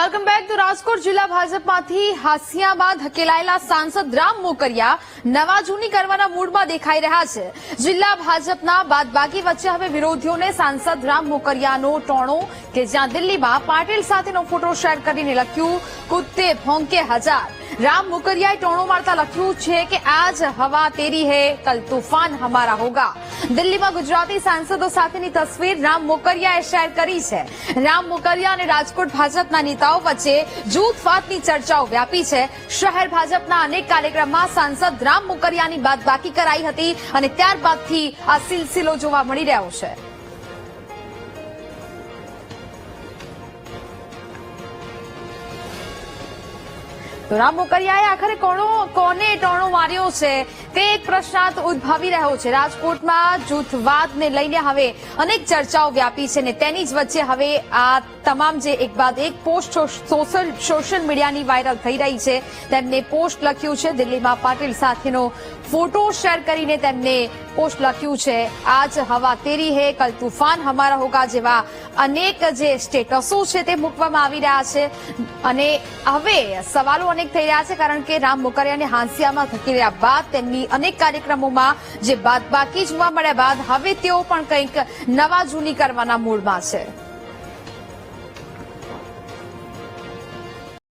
Welcome back તો રાજકોટ જિલ્લા ભાજપમાંથી હાંસિયામાં ધકેલાયેલા સાંસદ રામ મોકરિયા નવા જૂની કરવાના મૂડમાં દેખાઈ રહ્યા છે. જિલ્લા ભાજપના બાદબાકી વચ્ચે હવે વિરોધીઓને સાંસદ રામ મોકરિયાનો ટોણો કે જ્યાં દિલ્હીમાં પાટીલ સાથેનો ફોટો શેર કરીને લખ્યું, કુત્તે ભોંકે હજાર. રામ મુકરિયાએ ટોણો મારતા લખ્યું છે કે આજ હવા તેરી હે કલ તૂફાન હમારા હોગા દિલ્હીમાં ગુજરાતી સાંસદો સાથેની તસવીર રામ મોકરિયાએ શેર કરી છે રામ મોકરિયા અને રાજકોટ ભાજપના નેતાઓ વચ્ચે જૂથવાદની ચર્ચાઓ વ્યાપી છે। શહેર ભાજપના અનેક કાર્યક્રમમાં સાંસદ રામ મોકરિયાની બાદબાકી કરાઈ હતી અને ત્યારબાદથી આ સિલસિલો જોવા મળી રહ્યો છે। તો રામ મોકરિયાએ આખરે કોણો કોને ટોણો માર્યો છે? તે એક પ્રશ્નાર્થ ઉદ્ભવી રહ્યો છે. રાજકોટમાં જૂથવાદને લઈને હવે અનેક ચર્ચાઓ વ્યાપી છે ને તેની જ વચ્ચે હવે આ તમામ જે એક બાદ એક પોસ્ટ સોશિયલ સોશિયલ મીડિયાની વાયરલ થઈ રહી છે. તેમને પોસ્ટ લખ્યું છે. દિલ્હીમાં પાટીલ સાથેનો ફોટો શેર કરીને તેમને પોસ્ટ લખ્યું છે. આજ હવા તેરી હે, કલ તુફાન હમારા હોગા જેવા અનેક જે સ્ટેટસો છે તે મૂકવામાં આવી રહ્યા છે. અને હવે સવાલો અનેક થઈ રહ્યા છે કારણ કે રામ મોકરિયાને હાંસિયામાં ધકેલ્યા બાદ તેમની અનેક કાર્યક્રમોમાં જે બાદબાકી જોવા મળ્યા બાદ હવે તેઓ પણ કંઈક નવા જૂની કરવાના મૂડમાં છે.